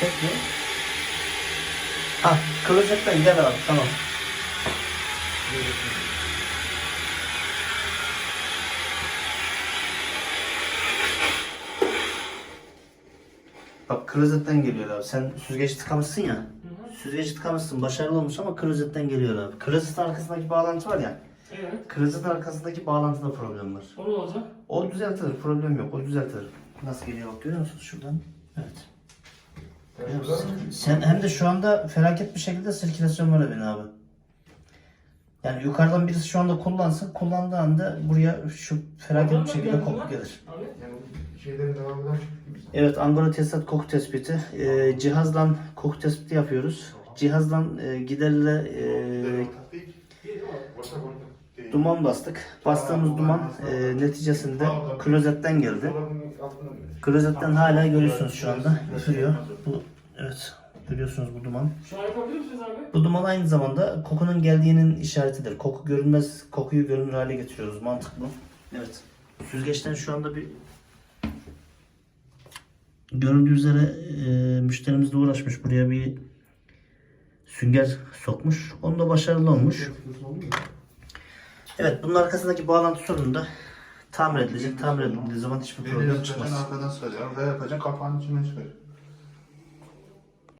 Peki. Ah klozetten gel abi tamam. Bak klozetten geliyor abi. Sen süzgeç tıkamışsın ya. Süzgeç tıkamışsın. Başarılı olmuş ama klozetten geliyor abi. Klozetin arkasındaki bağlantı var ya. Evet. Klozetin arkasındaki bağlantıda problem var. O ne olacak? O düzeltilir. Problem yok. O düzeltilir. Nasıl geliyor bak görüyor musunuz şuradan? Evet. Sen hem de şu anda felaket bir şekilde sirkülasyon var evin abi. Yani yukarıdan birisi şu anda kullansın. Kullandığı anda buraya şu felaket bir şekilde koku gelir. Abi. Yani şeylerin devamından çıktı biz. Evet Angora tesisat koku tespiti. Ee, cihazdan koku tespiti yapıyoruz. Cihazdan e, giderle e, duman bastık. Bastığımız duman e, neticesinde klozetten geldi. Klozetten hala görüyorsunuz şu anda. Üfürüyor. Bu, evet. Görüyorsunuz bu duman. Şu an yapabilir misiniz abi? Bu duman aynı zamanda kokunun geldiğinin işaretidir. Koku görünmez, kokuyu görünür hale getiriyoruz. Mantık bu. Evet. Süzgeçten şu anda bir görüldüğü üzere e, müşterimiz de uğraşmış. Buraya bir sünger sokmuş. Onu da başarılı olmuş. Evet bunun arkasındaki bağlantı sorunu da tamir edilecek. Tamir edildiği zaman hiçbir problem çıkmaz. arkadan sarıyor. Arkaya yapacaksın kapağın içinden çıkar.